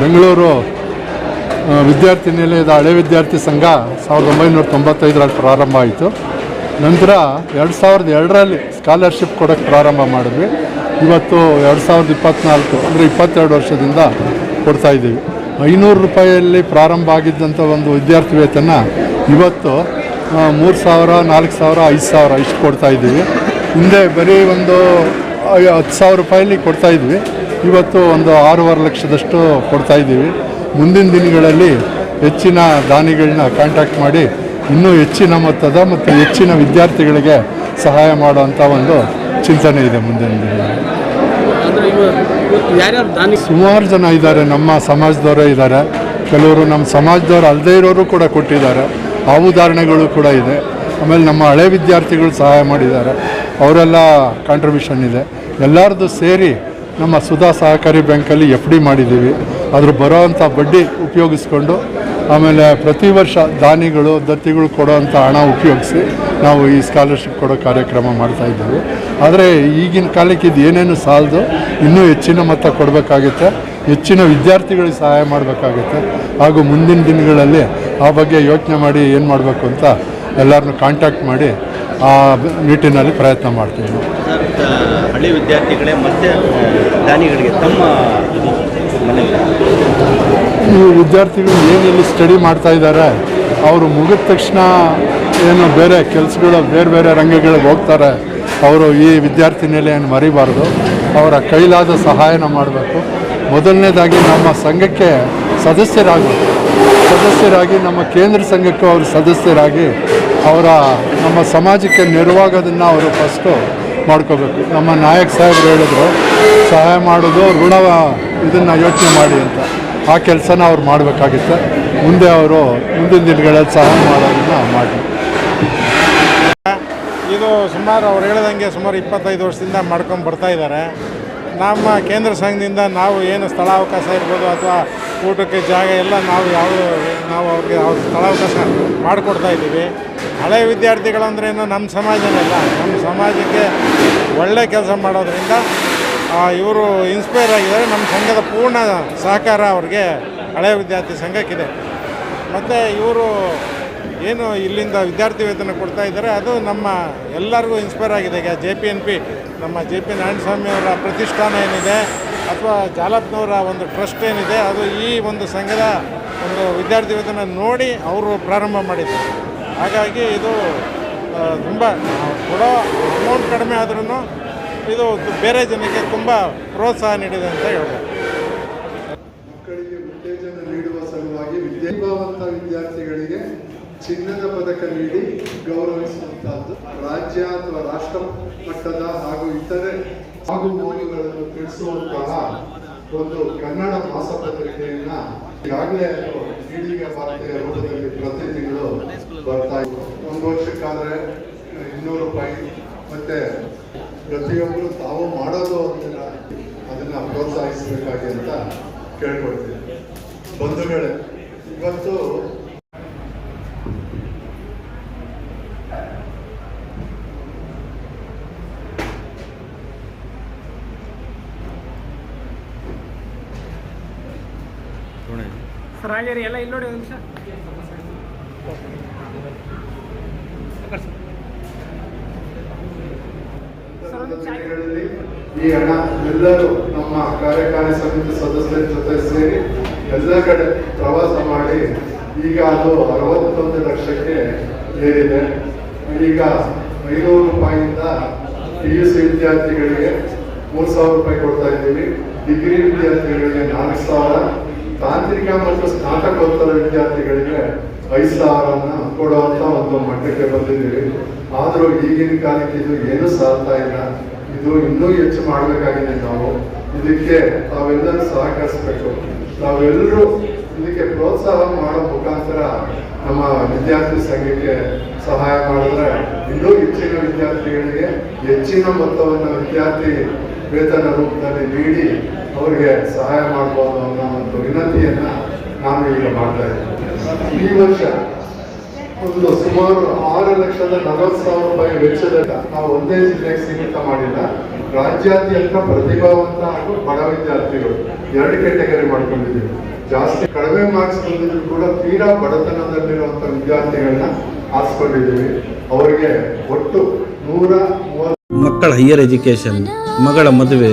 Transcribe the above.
ಬೆಂಗಳೂರು ವಿದ್ಯಾರ್ಥಿ ನಿಲಯದ ಹಳೆ ವಿದ್ಯಾರ್ಥಿ ಸಂಘ ಸಾವಿರದ ಒಂಬೈನೂರ ತೊಂಬತ್ತೈದರಲ್ಲಿ ಪ್ರಾರಂಭ ಆಯಿತು. ನಂತರ ಎರಡು ಸಾವಿರದ ಎರಡರಲ್ಲಿ ಸ್ಕಾಲರ್ಶಿಪ್ ಕೊಡೋಕ್ಕೆ ಪ್ರಾರಂಭ ಮಾಡಿದ್ವಿ. ಇವತ್ತು ಎರಡು ಸಾವಿರದ ಇಪ್ಪತ್ತ್ನಾಲ್ಕು ಅಂದರೆ ಇಪ್ಪತ್ತೆರಡು ವರ್ಷದಿಂದ ಕೊಡ್ತಾ ಇದ್ದೀವಿ. ಐನೂರು ರೂಪಾಯಿಯಲ್ಲಿ ಪ್ರಾರಂಭ ಆಗಿದ್ದಂಥ ಒಂದು ವಿದ್ಯಾರ್ಥಿ ವೇತನ ಇವತ್ತು ಮೂರು ಸಾವಿರ, ನಾಲ್ಕು ಸಾವಿರ, ಐದು ಸಾವಿರ ಇಷ್ಟು ಕೊಡ್ತಾ ಇದ್ದೀವಿ. ಹಿಂದೆ ಬರೀ ಒಂದು ಹತ್ತು ಸಾವಿರ ರೂಪಾಯಲ್ಲಿ ಕೊಡ್ತಾ ಇದ್ವಿ. ಇವತ್ತು ಒಂದು ಆರೂವರೆ ಲಕ್ಷದಷ್ಟು ಕೊಡ್ತಾ ಇದ್ದೀವಿ. ಮುಂದಿನ ದಿನಗಳಲ್ಲಿ ಹೆಚ್ಚಿನ ದಾನಿಗಳನ್ನ ಕಾಂಟ್ಯಾಕ್ಟ್ ಮಾಡಿ ಇನ್ನೂ ಹೆಚ್ಚಿನ ಮೊತ್ತದ ಮತ್ತು ಹೆಚ್ಚಿನ ವಿದ್ಯಾರ್ಥಿಗಳಿಗೆ ಸಹಾಯ ಮಾಡುವಂಥ ಒಂದು ಚಿಂತನೆ ಇದೆ ಮುಂದಿನ ದಿನಗಳಲ್ಲಿ. ದಾನಿ ಸುಮಾರು ಜನ ಇದ್ದಾರೆ ನಮ್ಮ ಸಮಾಜದವರೇ ಇದ್ದಾರೆ. ಕೆಲವರು ನಮ್ಮ ಸಮಾಜದವರು ಅಲ್ಲದೇ ಇರೋರು ಕೂಡ ಕೊಟ್ಟಿದ್ದಾರೆ. ಆ ಉದಾಹರಣೆಗಳು ಕೂಡ ಇದೆ. ಆಮೇಲೆ ನಮ್ಮ ಹಳೆ ವಿದ್ಯಾರ್ಥಿಗಳು ಸಹಾಯ ಮಾಡಿದ್ದಾರೆ. ಅವರೆಲ್ಲ ಕಾಂಟ್ರಿಬ್ಯೂಷನ್ ಇದೆ. ಎಲ್ಲರದ್ದು ಸೇರಿ ನಮ್ಮ ಸುಧಾ ಸಹಕಾರಿ ಬ್ಯಾಂಕಲ್ಲಿ ಎಫ್ ಡಿ ಮಾಡಿದ್ದೀವಿ. ಅದ್ರ ಬರೋವಂಥ ಬಡ್ಡಿ ಉಪಯೋಗಿಸ್ಕೊಂಡು ಆಮೇಲೆ ಪ್ರತಿ ವರ್ಷ ದಾನಿಗಳು, ದತ್ತಿಗಳು ಕೊಡೋವಂಥ ಹಣ ಉಪಯೋಗಿಸಿ ನಾವು ಈ ಸ್ಕಾಲರ್ಶಿಪ್ ಕೊಡೋ ಕಾರ್ಯಕ್ರಮ ಮಾಡ್ತಾ ಇದ್ದೀವಿ. ಆದರೆ ಈಗಿನ ಕಾಲಕ್ಕೆ ಇದು ಏನೇನು ಸಾಲದು, ಇನ್ನೂ ಹೆಚ್ಚಿನ ಮೊತ್ತ ಕೊಡಬೇಕಾಗುತ್ತೆ. ಹೆಚ್ಚಿನ ವಿದ್ಯಾರ್ಥಿಗಳಿಗೆ ಸಹಾಯ ಮಾಡಬೇಕಾಗುತ್ತೆ. ಹಾಗೂ ಮುಂದಿನ ದಿನಗಳಲ್ಲಿ ಆ ಬಗ್ಗೆ ಯೋಚನೆ ಮಾಡಿ ಏನು ಮಾಡಬೇಕು ಅಂತ ಎಲ್ಲರನ್ನೂ ಕಾಂಟ್ಯಾಕ್ಟ್ ಮಾಡಿ ಆ ನಿಟ್ಟಿನಲ್ಲಿ ಪ್ರಯತ್ನ ಮಾಡ್ತೀವಿ ಹಳ್ಳಿ ವಿದ್ಯಾರ್ಥಿಗಳೇ ಮತ್ತೆ ದಾನಿಗಳಿಗೆ ತಮ್ಮ ಈ ವಿದ್ಯಾರ್ಥಿಗಳು ಏನಿಲ್ಲಿ ಸ್ಟಡಿ ಮಾಡ್ತಾ ಇದ್ದಾರೆ ಅವರು ಮುಗಿದ ತಕ್ಷಣ ಏನು ಬೇರೆ ಕೆಲಸಗಳು ಬೇರೆ ಬೇರೆ ರಂಗಗಳಿಗೆ ಹೋಗ್ತಾರೆ. ಅವರು ಈ ವಿದ್ಯಾರ್ಥಿ ನೆಲೆಯನ್ನು ಮರಿಬಾರ್ದು. ಅವರ ಕೈಲಾದ ಸಹಾಯನ ಮಾಡಬೇಕು. ಮೊದಲನೇದಾಗಿ ನಮ್ಮ ಸಂಘಕ್ಕೆ ಸದಸ್ಯರಾಗಬೇಕು. ಸದಸ್ಯರಾಗಿ ನಮ್ಮ ಕೇಂದ್ರ ಸಂಘಕ್ಕೂ ಅವರು ಸದಸ್ಯರಾಗಿ ಅವರ ನಮ್ಮ ಸಮಾಜಕ್ಕೆ ನೆರವಾಗೋದನ್ನು ಅವರು ಫಸ್ಟು ಮಾಡ್ಕೋಬೇಕು. ನಮ್ಮ ನಾಯಕ್ ಸಾಹೇಬ್ರು ಹೇಳಿದ್ರು, ಸಹಾಯ ಮಾಡೋದು, ಋಣ ಇದನ್ನು ಯೋಚನೆ ಮಾಡಿ ಅಂತ. ಆ ಕೆಲಸನ ಅವ್ರು ಮಾಡಬೇಕಾಗಿತ್ತು. ಮುಂದೆ ಅವರು ಮುಂದಿನ ದಿನಗಳಲ್ಲಿ ಸಹಾಯ ಮಾಡೋದನ್ನು ಮಾಡಿ. ಇದು ಸುಮಾರು ಅವ್ರು ಹೇಳ್ದಂಗೆ ಸುಮಾರು ಇಪ್ಪತ್ತೈದು ವರ್ಷದಿಂದ ಮಾಡ್ಕೊಂಡು ಬರ್ತಾ ಇದ್ದಾರೆ. ನಮ್ಮ ಕೇಂದ್ರ ಸಂಘದಿಂದ ನಾವು ಏನು ಸ್ಥಳಾವಕಾಶ ಇರ್ಬೋದು ಅಥವಾ ಊಟಕ್ಕೆ ಜಾಗ ಎಲ್ಲ ನಾವು ಯಾವ ನಾವು ಅವ್ರಿಗೆ ಅವ್ರ ಸ್ಥಳಾವಕಾಶ ಮಾಡಿಕೊಡ್ತಾ ಇದ್ದೀವಿ. ಹಳೆ ವಿದ್ಯಾರ್ಥಿಗಳಂದ್ರೇನು ನಮ್ಮ ಸಮಾಜನೆಲ್ಲ, ನಮ್ಮ ಸಮಾಜಕ್ಕೆ ಒಳ್ಳೆ ಕೆಲಸ ಮಾಡೋದ್ರಿಂದ ಇವರು ಇನ್ಸ್ಪೈರ್ ಆಗಿದ್ದಾರೆ. ನಮ್ಮ ಸಂಘದ ಪೂರ್ಣ ಸಹಕಾರ ಅವ್ರಿಗೆ ಹಳೆ ವಿದ್ಯಾರ್ಥಿ ಸಂಘಕ್ಕಿದೆ. ಮತ್ತು ಇವರು ಏನು ಇಲ್ಲಿಂದ ವಿದ್ಯಾರ್ಥಿ ವೇತನ ಕೊಡ್ತಾ ಇದ್ದಾರೆ, ಅದು ನಮ್ಮ ಎಲ್ಲರಿಗೂ ಇನ್ಸ್ಪೈರ್ ಆಗಿದೆ. ಈಗ ಜೆ ಪಿ ಎನ್ ಪಿ ನಮ್ಮ ಜೆ ಪಿ ನಾರಾಯಣಸ್ವಾಮಿ ಅವರ ಪ್ರತಿಷ್ಠಾನ ಏನಿದೆ, ಅಥವಾ ಜಾಲಪ್ನವರ ಒಂದು ಟ್ರಸ್ಟ್ ಏನಿದೆ, ಅದು ಈ ಒಂದು ಸಂಘದ ಒಂದು ವಿದ್ಯಾರ್ಥಿ ವೇತನ ನೋಡಿ ಅವರು ಪ್ರಾರಂಭ ಮಾಡಿದ್ದಾರೆ. ಹಾಗಾಗಿ ಇದು ತುಂಬ ಕೊಡೋ ಅಮೌಂಟ್ ಕಡಿಮೆ ಆದ್ರೂ ಇದು ಬೇರೆ ಜನಕ್ಕೆ ತುಂಬ ಪ್ರೋತ್ಸಾಹ ನೀಡಿದೆ ಅಂತ ಹೇಳ್ಬೋದು. ಮಕ್ಕಳಿಗೆ ಉತ್ತೇಜನ ನೀಡುವ ಸಲುವಾಗಿ ವಿದ್ಯಾಭಾವಂತ ವಿದ್ಯಾರ್ಥಿಗಳಿಗೆ ಚಿನ್ನದ ಪದಕ ನೀಡಿ ಗೌರವಿಸುವಂತಹದ್ದು. ರಾಜ್ಯ ಅಥವಾ ರಾಷ್ಟ್ರ ಮಟ್ಟದ ಹಾಗೂ ಇತರೆ ಹಾಗೂ ಮೌಲ್ಯಗಳನ್ನು ತಿಳಿಸುವಂತಹ ಒಂದು ಕನ್ನಡ ಮಾಸಪತ್ರಿಕೆಯನ್ನ ಈಗಾಗಲೇ ಈಡಿಗ ವಾರ್ತೆಯ ರೂಪದಲ್ಲಿ ಪ್ರತಿ ತಿಂಗಳು ಬರ್ತಾ ಇತ್ತು ಒಂದು ವರ್ಷಕ್ಕಾದ್ರೆ ಇನ್ನೂರು ರೂಪಾಯಿ ಮತ್ತೆ ಪ್ರತಿಯೊಬ್ಬರು ತಾವು ಮಾಡೋದು ಅಂತ ಅದನ್ನ ಪ್ರೋತ್ಸಾಹಿಸಬೇಕಾಗಿ ಅಂತ ಕೇಳ್ಕೊಳ್ತೀನಿ. ಬಂಧುಗಳೇ, ಇವತ್ತು ಸರ್ ಎಲ್ಲ ಇಲ್ಲಿ ನೋಡಿ ಒಂದು ನಿಮಿಷ. ಈ ಹಣ ಎಲ್ಲರೂ ನಮ್ಮ ಕಾರ್ಯಕಾರಿ ಸಮಿತಿ ಸದಸ್ಯರ ಜೊತೆ ಸೇರಿ ಎಲ್ಲ ಕಡೆ ಪ್ರವಾಸ ಮಾಡಿ, ಈಗ ಅದು ಅರವತ್ತೊಂದು ಲಕ್ಷಕ್ಕೆ ಏರಿದೆ. ಈಗ ಐನೂರು ರೂಪಾಯಿಯಿಂದ ಪಿ ಯು ವಿದ್ಯಾರ್ಥಿಗಳಿಗೆ ಮೂರು ಸಾವಿರ ರೂಪಾಯಿ ಕೊಡ್ತಾ ಇದ್ದೀವಿ. ಡಿಗ್ರಿ ವಿದ್ಯಾರ್ಥಿಗಳಿಗೆ ಮತ್ತು ಸ್ನಾತಕೋತ್ತರ ವಿದ್ಯಾರ್ಥಿಗಳಿಗೆ ಐದು ಕೊಡುವಂತ ಒಂದು ಮಟ್ಟಕ್ಕೆ ಬಂದಿದ್ದೀವಿ. ಆದರೂ ಈಗಿನ ಕಾಲಕ್ಕೆ ಇದು ಏನು ಇಲ್ಲ. ಇದು ಇನ್ನೂ ಹೆಚ್ಚು ಮಾಡಬೇಕಾಗಿದೆ ನಾವು. ಇದಕ್ಕೆ ತಾವೆಲ್ಲರೂ ಸಹಕರಿಸಬೇಕು. ನಾವೆಲ್ಲರೂ ಇದಕ್ಕೆ ಪ್ರೋತ್ಸಾಹ ಮಾಡೋ ಮುಖಾಂತರ ನಮ್ಮ ವಿದ್ಯಾರ್ಥಿ ಸಂಘಕ್ಕೆ ಸಹಾಯ ಮಾಡಿದ್ರೆ ಇನ್ನೂ ಹೆಚ್ಚಿನ ವಿದ್ಯಾರ್ಥಿಗಳಿಗೆ ಹೆಚ್ಚಿನ ಮೊತ್ತವನ್ನು ವಿದ್ಯಾರ್ಥಿ ವೇತನ ರೂಪದಲ್ಲಿ ನೀಡಿ ಅವರಿಗೆ ಸಹಾಯ ಮಾಡ್ಬೋದು ಅನ್ನೋ ಒಂದು ವಿನಂತಿಯನ್ನ ನಾನು ಈಗ ಮಾಡ್ತಾ ಇದ್ದೀನಿ. ಈ ವರ್ಷ ಒಂದು ಸುಮಾರು ಆರು ಲಕ್ಷದ ನಲವತ್ತು ಸಾವಿರ ರೂಪಾಯಿ ವೆಚ್ಚದ ನಾವು ಒಂದೇ ಜಿಲ್ಲೆಗೆ ಸೀಮಿತ ಮಾಡಿಲ್ಲ. ರಾಜ್ಯಾದ್ಯಂತ ಪ್ರತಿಭಾವಂತ ಹಾಗೂ ಬಡ ವಿದ್ಯಾರ್ಥಿಗಳು ಎರಡು ಕೆಟಗರಿ ಮಾಡ್ಕೊಂಡಿದ್ದೀವಿ. ಜಾಸ್ತಿ ಕಡಿಮೆ ಮಾರ್ಕ್ಸ್ ಬಂದಿದ್ರು ಕೂಡ ತೀರಾ ಬಡತನದಲ್ಲಿರುವಂತ ವಿದ್ಯಾರ್ಥಿಗಳನ್ನ ಆರಿಸ್ಕೊಂಡಿದ್ದೀವಿ. ಅವರಿಗೆ ಒಟ್ಟು ನೂರ ಮೂವತ್ತು ಮಕ್ಕಳ ಹೈಯರ್ ಎಜುಕೇಶನ್ ಮಗಳ ಮದುವೆ